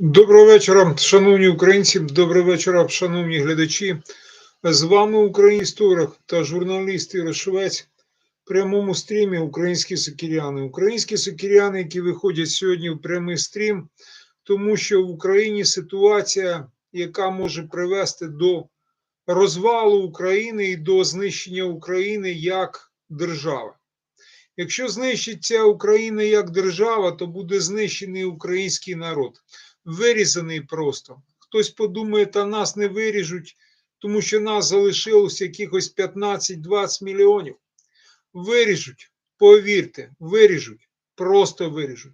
Доброго вечора, шановні українці, доброго вечора, шановні глядачі. З вами український історик та журналіст Ігор Швець в прямому стрімі Українські сокіряни. Українські сокіряни, які виходять сьогодні в прямий стрім, тому що в Україні ситуація, яка може привести до розвалу України і до знищення України як держави. Якщо знищиться Україна як держава, то буде знищений український народ вирізаний просто. Хтось подумає, та нас не виріжуть, тому що нас залишилось якихось 15-20 мільйонів. Виріжуть, повірте, виріжуть, просто виріжуть.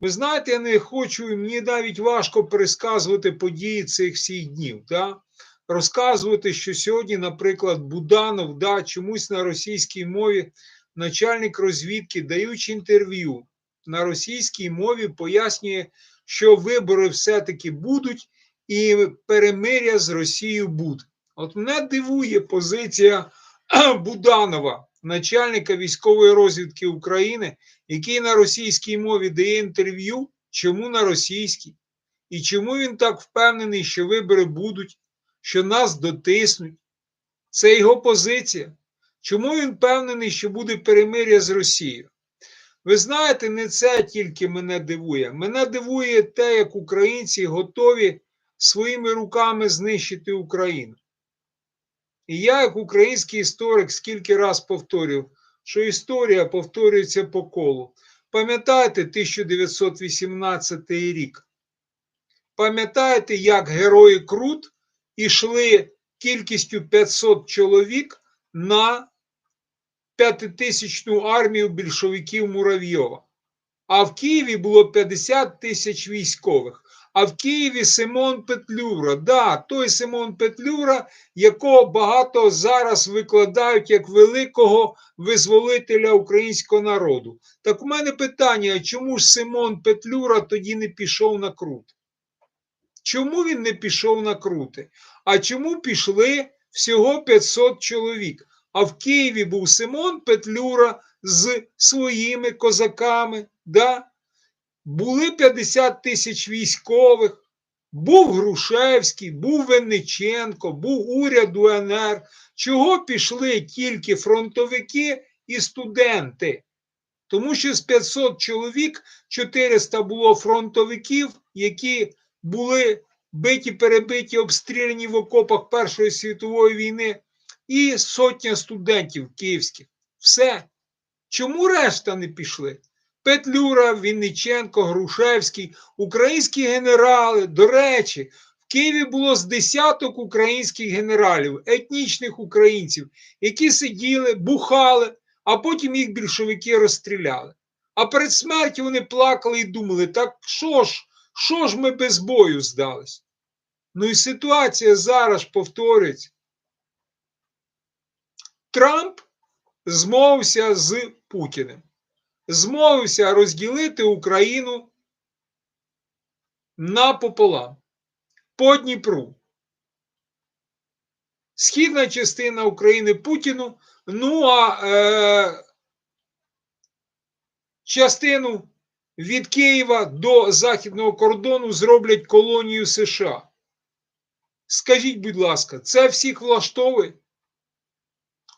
Ви знаєте, я не хочу, мені навіть важко пересказувати події цих всіх днів. Да? Розказувати, що сьогодні, наприклад, Буданов да, чомусь на російській мові начальник розвідки, даючи інтерв'ю на російській мові, пояснює, що вибори все-таки будуть, і перемиря з Росією буде. От мене дивує позиція Буданова, начальника військової розвідки України, який на російській мові дає інтерв'ю, чому на російській, і чому він так впевнений, що вибори будуть, що нас дотиснуть. Це його позиція. Чому він впевнений, що буде перемиря з Росією? Ви знаєте, не це тільки мене дивує. Мене дивує те, як українці готові своїми руками знищити Україну. І я, як український історик, скільки раз повторював, що історія повторюється по колу. Пам'ятаєте 1918 рік? Пам'ятаєте, як герої Крут ішли кількістю 500 чоловік на п'ятитисячну армію більшовиків Муравйова. А в Києві було 50 тисяч військових. А в Києві Симон Петлюра. Да, той Симон Петлюра, якого багато зараз викладають як великого визволителя українського народу. Так у мене питання: чому ж Симон Петлюра тоді не пішов на крути? Чому він не пішов на крути? А чому пішли всього 500 чоловік? А в Києві був Симон Петлюра з своїми козаками. Да? Були 50 тисяч військових, був Грушевський, був Венниченко, був уряд УНР. Чого пішли тільки фронтовики і студенти? Тому що з 500 чоловік 400 було фронтовиків, які були биті, перебиті, обстріляні в окопах Першої світової війни і сотня студентів київських. Все. Чому решта не пішли? Петлюра, Вінниченко, Грушевський, українські генерали. До речі, в Києві було з десяток українських генералів, етнічних українців, які сиділи, бухали, а потім їх більшовики розстріляли. А перед смертю вони плакали і думали: так що ж, що ж ми без бою здались? Ну і ситуація зараз повторюється. Трамп змовився з Путіним. Змовився розділити Україну напополам по Дніпру. Східна частина України Путіну, ну а е, частину від Києва до західного кордону зроблять колонію США. Скажіть, будь ласка, це всіх влаштовує?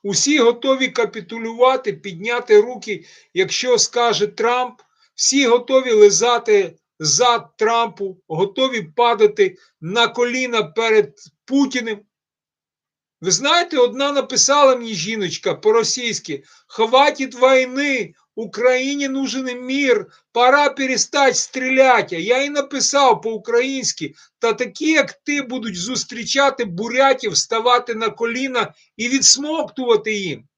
Усі готові капітулювати, підняти руки, якщо скаже Трамп, всі готові лизати за Трампу, готові падати на коліна перед Путіним. Ви знаєте, одна написала мені жіночка по-російськи: хватить війни, Україні нужен мир, пора перестать стріляти. Я і написав по-українськи, та такі, як ти, будуть зустрічати бурятів, ставати на коліна і відсмоктувати їм.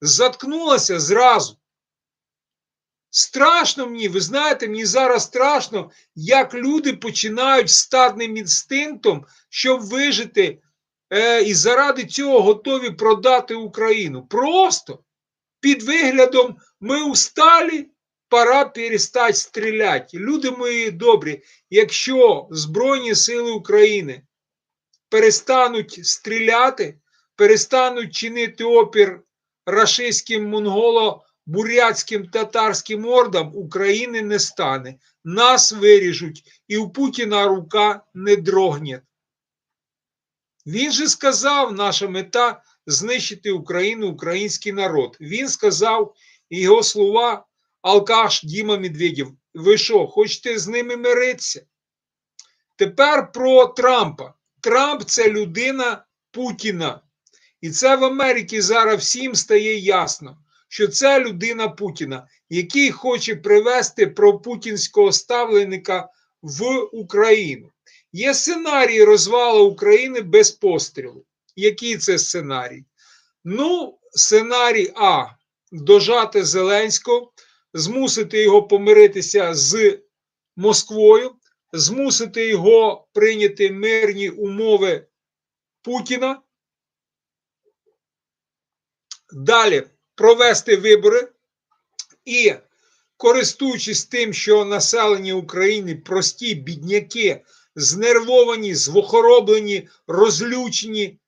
Заткнулася зразу. Страшно мені, ви знаєте, мені зараз страшно, як люди починають стадним інстинктом, щоб вижити, е, і заради цього готові продати Україну. Просто під виглядом ми усталі, пора перестати стріляти. Люди мої добрі, якщо Збройні Сили України перестануть стріляти, перестануть чинити опір рашистським монголо бурятським татарським ордам України не стане. Нас виріжуть, і у Путіна рука не дрогне. Він же сказав, наша мета знищити Україну, український народ. Він сказав його слова алкаш Діма Медведєв. Ви що, хочете з ними миритися? Тепер про Трампа. Трамп це людина Путіна. І це в Америці зараз всім стає ясно, що це людина Путіна, який хоче привести пропутінського ставленника в Україну. Є сценарій розвалу України без пострілу. Який це сценарій? Ну, сценарій А. Дожати Зеленського, змусити його помиритися з Москвою, змусити його прийняти мирні умови Путіна. Далі провести вибори і, користуючись тим, що населення України прості бідняки, знервовані, звохороблені, розлючені,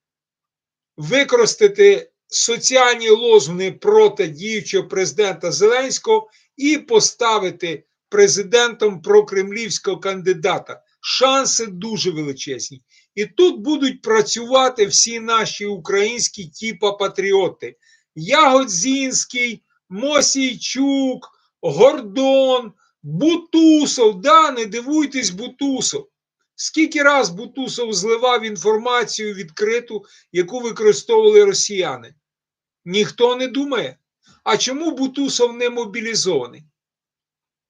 використати соціальні лозунги проти діючого президента Зеленського і поставити президентом прокремлівського кандидата. Шанси дуже величезні. І тут будуть працювати всі наші українські типа патріоти. Ягодзінський, Мосійчук, Гордон, Бутусов. Да, не дивуйтесь, Бутусов. Скільки раз Бутусов зливав інформацію відкриту, яку використовували росіяни? Ніхто не думає. А чому Бутусов не мобілізований?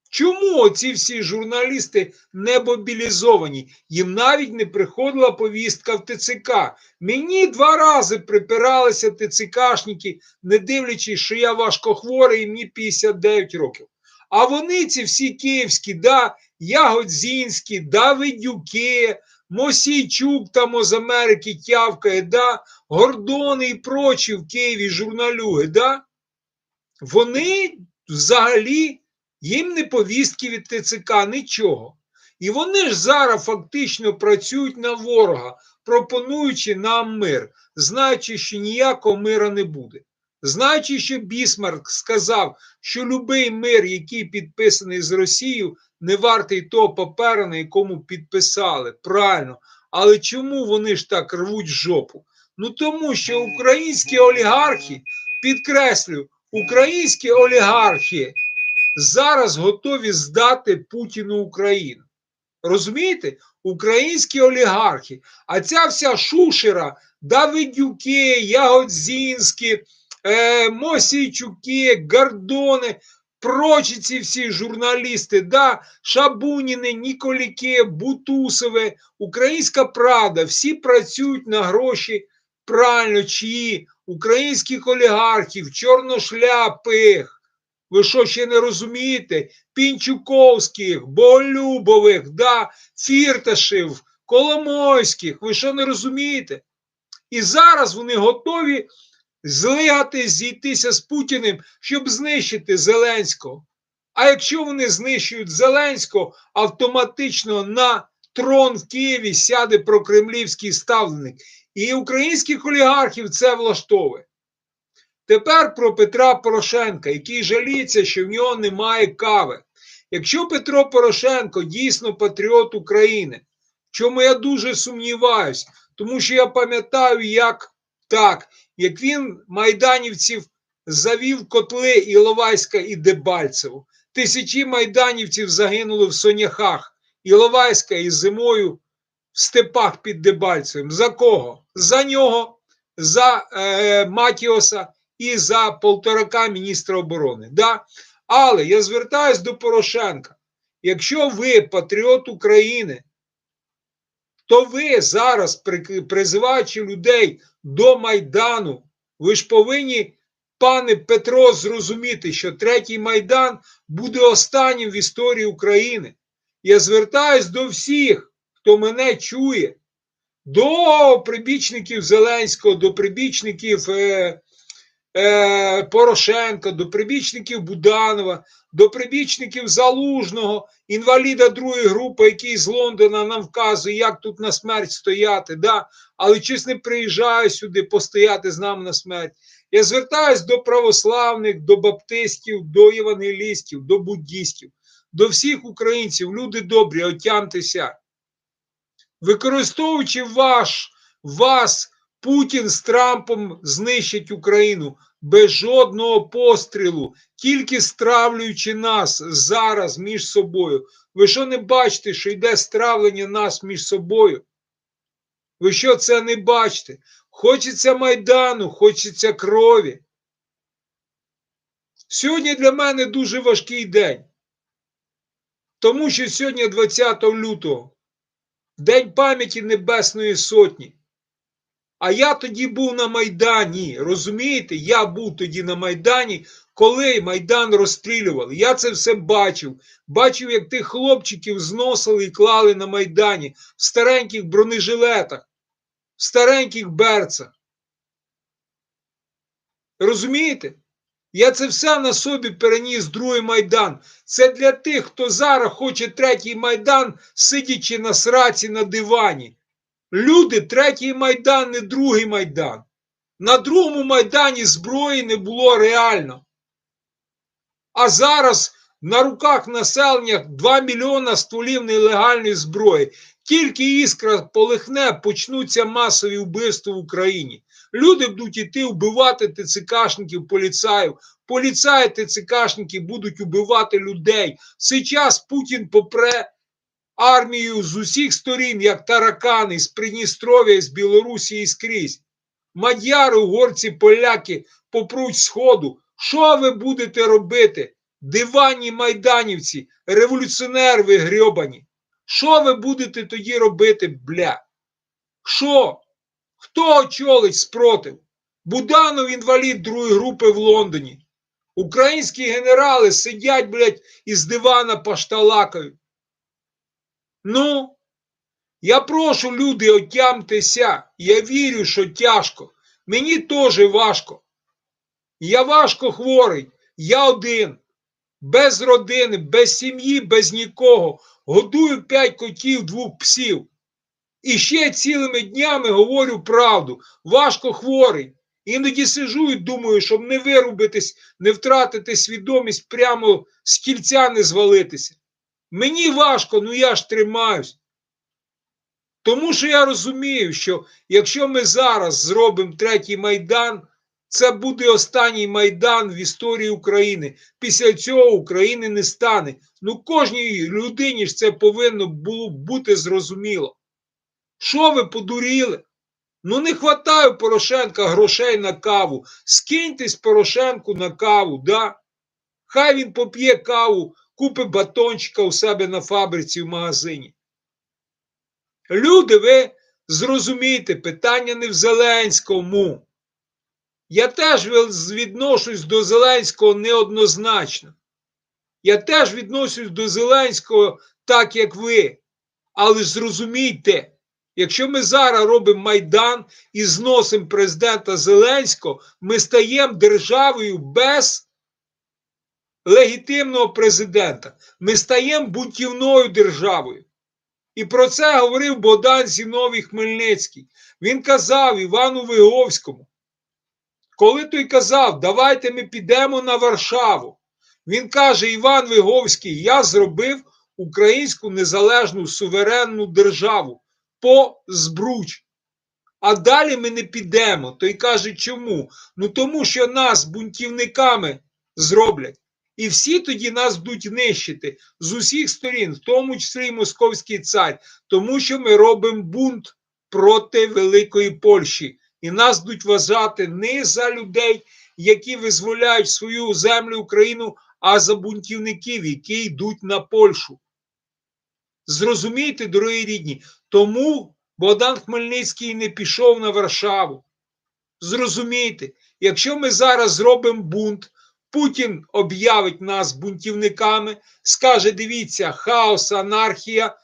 Чому ці всі журналісти не мобілізовані? Їм навіть не приходила повістка в ТЦК. Мені два рази припиралися ТЦКшники, не дивлячись, що я важкохворий і мені 59 років. А вони, ці всі київські, да, Ягодзінські, Давидюки, Мосійчук там з Америки тявкає, да, Гордони і прочі в Києві журналюги, да, вони взагалі їм не повістки від ТЦК, нічого. І вони ж зараз фактично працюють на ворога, пропонуючи нам мир, знаючи, що ніякого мира не буде. Знаючи, що Бісмарк сказав, що будь-який мир, який підписаний з Росією, не вартий того паперу, на якому підписали. Правильно. Але чому вони ж так рвуть жопу? Ну тому що українські олігархи, підкреслю, українські олігархи зараз готові здати Путіну Україну. Розумієте? Українські олігархи. А ця вся шушера, Давидюки, Ягодзінські, е, Мосійчуки, Гордони, прочі ці всі журналісти, да, Шабуніни, Ніколіки, Бутусове, Українська Правда, всі працюють на гроші правильно, чиї українських олігархів, чорношляпих. Ви що ще не розумієте? Пінчуковських, Боголюбових, да, Фірташів, Коломойських. Ви що не розумієте? І зараз вони готові злигати, зійтися з Путіним, щоб знищити Зеленського. А якщо вони знищують Зеленського, автоматично на трон в Києві сяде прокремлівський ставленик. І українських олігархів це влаштовує. Тепер про Петра Порошенка, який жаліється, що в нього немає кави. Якщо Петро Порошенко дійсно патріот України, чому я дуже сумніваюсь, тому що я пам'ятаю, як так, як він майданівців завів котли Іловайська і Дебальцеву. Тисячі майданівців загинули в Соняхах Іловайська і зимою в степах під Дебальцевим. За кого? За нього, за е, Матіоса і за полторака міністра оборони. Да? Але я звертаюсь до Порошенка. Якщо ви патріот України, то ви зараз, призиваючи людей до Майдану, ви ж повинні, пане Петро, зрозуміти, що третій Майдан буде останнім в історії України. Я звертаюсь до всіх, хто мене чує, до прибічників Зеленського, до прибічників. Е, е, Порошенка, до прибічників Буданова, до прибічників Залужного, інваліда другої групи, який з Лондона нам вказує, як тут на смерть стояти. да? Але чись не приїжджає сюди постояти з нами на смерть. Я звертаюсь до православних, до баптистів, до євангелістів, до буддістів, до всіх українців, люди добрі, отямтеся. Використовуючи ваш, вас, Путін з Трампом знищить Україну без жодного пострілу, тільки стравлюючи нас зараз між собою. Ви що не бачите, що йде стравлення нас між собою? Ви що це не бачите? Хочеться майдану, хочеться крові. Сьогодні для мене дуже важкий день. Тому що сьогодні 20 лютого, День пам'яті Небесної Сотні. А я тоді був на Майдані. Розумієте? Я був тоді на Майдані, коли Майдан розстрілювали. Я це все бачив. Бачив, як тих хлопчиків зносили і клали на Майдані в стареньких бронежилетах, в стареньких берцах. Розумієте? Я це все на собі переніс другий майдан. Це для тих, хто зараз хоче третій майдан, сидячи на сраці на дивані. Люди, третій майдан, не другий майдан. На другому майдані зброї не було реально. А зараз на руках населення 2 мільйона стволів нелегальної зброї. Тільки іскра полихне, почнуться масові вбивства в Україні. Люди будуть йти вбивати ТЦКшників, поліцаїв. Поліцаї ТЦКшники будуть убивати людей. Сейчас Путін попре армію з усіх сторін, як таракани, з Придністров'я, з Білорусі і скрізь. Мадяри, угорці, поляки попруть сходу. Що ви будете робити? Диванні майданівці, революціонери ви грьобані. Що ви будете тоді робити, бля? Що? Хто очолить спротив? Буданов інвалід другої групи в Лондоні. Українські генерали сидять, блядь, із дивана пошталакають. Ну, я прошу, люди, отямтеся. Я вірю, що тяжко. Мені теж важко. Я важко хворий, я один, без родини, без сім'ї, без нікого. Годую п'ять котів, двох псів. І ще цілими днями говорю правду. Важко хворий. Іноді сижу і думаю, щоб не вирубитись, не втратити свідомість, прямо з кільця не звалитися. Мені важко, ну я ж тримаюсь. Тому що я розумію, що якщо ми зараз зробимо третій майдан, це буде останній майдан в історії України. Після цього України не стане. Ну кожній людині ж це повинно було бути зрозуміло. Що ви подуріли? Ну не хватає Порошенка грошей на каву. Скиньтесь Порошенку на каву, да? Хай він поп'є каву, купить батончика у себе на фабриці в магазині. Люди, ви зрозумієте, питання не в Зеленському. Я теж відношусь до Зеленського неоднозначно. Я теж відношусь до Зеленського так, як ви. Але зрозумійте, якщо ми зараз робимо Майдан і зносимо президента Зеленського, ми стаємо державою без легітимного президента. Ми стаємо бунтівною державою. І про це говорив Богдан Зіновій Хмельницький. Він казав Івану Виговському. Коли той казав, давайте ми підемо на Варшаву. Він каже: Іван Виговський, я зробив українську незалежну суверенну державу по збруч. А далі ми не підемо. Той каже, чому? Ну тому що нас бунтівниками зроблять. І всі тоді нас будуть нищити з усіх сторін, в тому числі і московський цар, тому що ми робимо бунт проти Великої Польщі. І нас будуть вважати не за людей, які визволяють свою землю Україну, а за бунтівників, які йдуть на Польщу. Зрозумійте, дорогі рідні, тому Богдан Хмельницький не пішов на Варшаву. Зрозумійте, якщо ми зараз зробимо бунт, Путін об'явить нас бунтівниками, скаже: дивіться, хаос, анархія,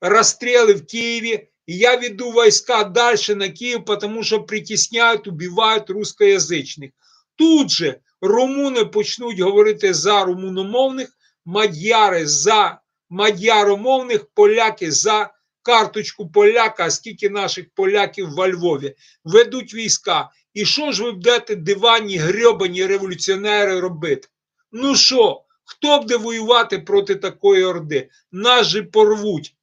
розстріли в Києві. Я веду війська далі на Київ, тому що притісняють, убивають рускоязичних. Тут же румуни почнуть говорити за румуномовних, мадяри за мадяромовних, поляки за карточку поляка, скільки наших поляків во Львові ведуть війська. І що ж ви будете диванні грьобані революціонери робити? Ну що, хто буде воювати проти такої орди? Нас же порвуть.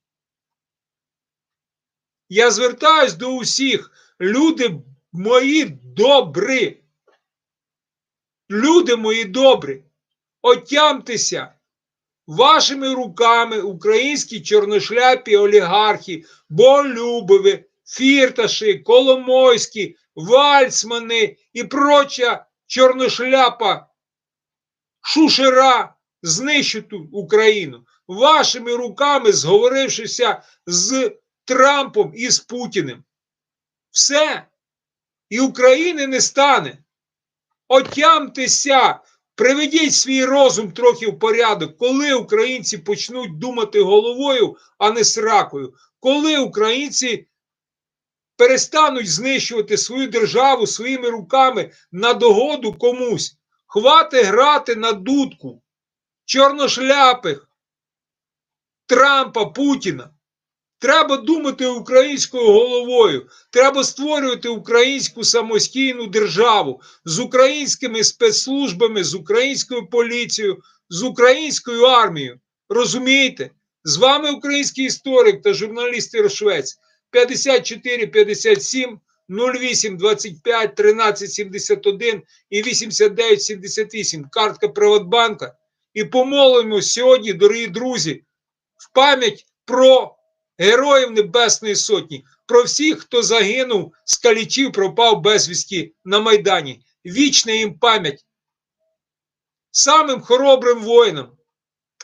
Я звертаюсь до усіх. Люди мої добрі. Люди мої добрі. Отямтеся. Вашими руками українські чорношляпі олігархи, Болюбові, Фірташі, Коломойські, Вальцмани і проча чорношляпа шушера знищити Україну. Вашими руками, зговорившися з Трампом і з Путіним. Все. І України не стане. Отямтеся, приведіть свій розум трохи в порядок, коли українці почнуть думати головою, а не сракою. Коли українці перестануть знищувати свою державу своїми руками на догоду комусь. Хвати грати на дудку чорношляпих Трампа Путіна. Треба думати українською головою. Треба створювати українську самостійну державу з українськими спецслужбами, з українською поліцією, з українською армією. Розумієте? З вами український історик та журналіст Рошвець 54 57 08 25 13 71 і 89 78. Картка Приватбанка. І помолимось сьогодні, дорогі друзі, в пам'ять про героїв Небесної Сотні, про всіх, хто загинув, скалічів, пропав безвісті на Майдані. Вічна їм пам'ять самим хоробрим воїнам.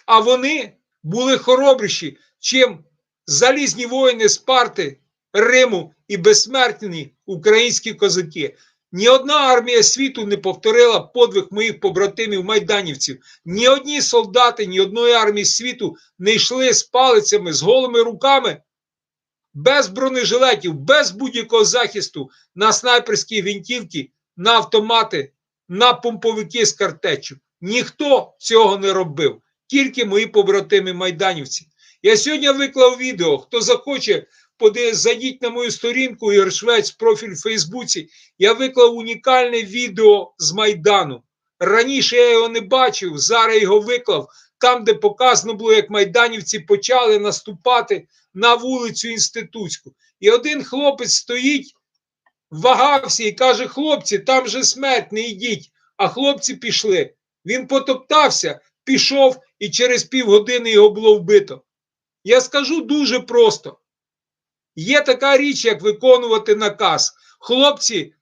А вони були хоробріші, чим залізні воїни Спарти, Риму і безсмертні українські козаки. Ні одна армія світу не повторила подвиг моїх побратимів майданівців. Ні одні солдати, ні одної армії світу не йшли з палицями, з голими руками, без бронежилетів, без будь-якого захисту на снайперські гвинтівки, на автомати, на помповики з картечу. Ніхто цього не робив, тільки мої побратими майданівці. Я сьогодні виклав відео. Хто захоче, поди, зайдіть на мою сторінку Ігор Швець, профіль в Фейсбуці. Я виклав унікальне відео з Майдану. Раніше я його не бачив, зараз його виклав. Там, де показано було, як майданівці почали наступати на вулицю Інститутську. І один хлопець стоїть, вагався і каже: хлопці, там же смерть, не йдіть. А хлопці пішли. Він потоптався, пішов, і через півгодини його було вбито. Я скажу дуже просто: є така річ, як виконувати наказ. Хлопці,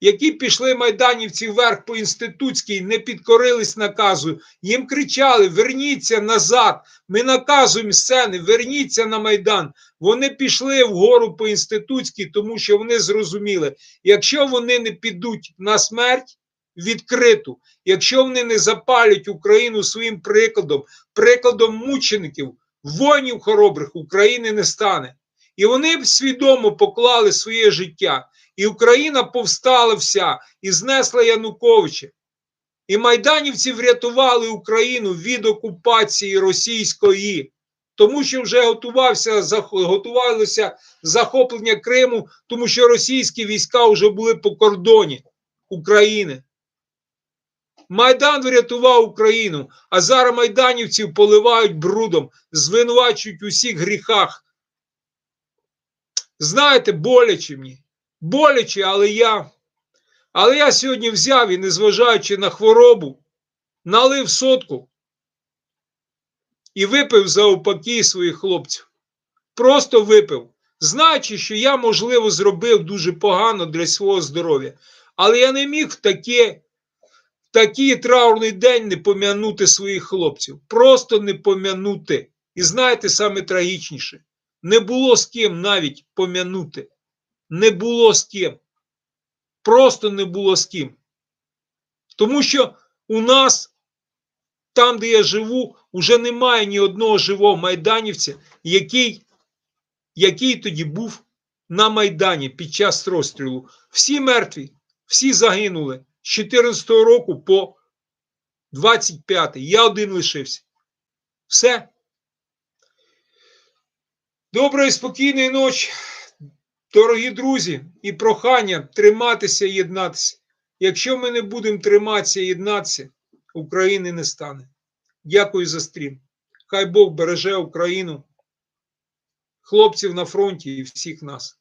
які пішли майданівці вверх по інститутській, не підкорились наказу, їм кричали: Верніться назад, ми наказуємо сцени, верніться на Майдан. Вони пішли вгору по інститутській, тому що вони зрозуміли, якщо вони не підуть на смерть відкриту, якщо вони не запалять Україну своїм прикладом, прикладом мучеників, воїнів хоробрих України не стане. І вони свідомо поклали своє життя. І Україна повстала вся і знесла Януковича. І майданівці врятували Україну від окупації російської, тому що вже готувався, готувалося захоплення Криму, тому що російські війська вже були по кордоні України. Майдан врятував Україну, а зараз майданівців поливають брудом, звинувачують у всіх гріхах. Знаєте, боляче мені. Боляче, але я. Але я сьогодні взяв і, незважаючи на хворобу, налив сотку і випив за упаки своїх хлопців. Просто випив. Знаючи, що я, можливо, зробив дуже погано для свого здоров'я. Але я не міг таке такий траурний день не пом'янути своїх хлопців. Просто не пом'янути. І знаєте, саме трагічніше, не було з ким навіть пом'янути. Не було з ким. Просто не було з ким. Тому що у нас, там, де я живу, вже немає ні одного живого майданівця, який, який тоді був на Майдані під час розстрілу. Всі мертві, всі загинули 14 року по 25. Я один лишився. Все. Доброї, спокійної ночі. Дорогі друзі, і прохання триматися і єднатися. Якщо ми не будемо триматися і єднатися, України не стане. Дякую за стрім. Хай Бог береже Україну, хлопців на фронті і всіх нас.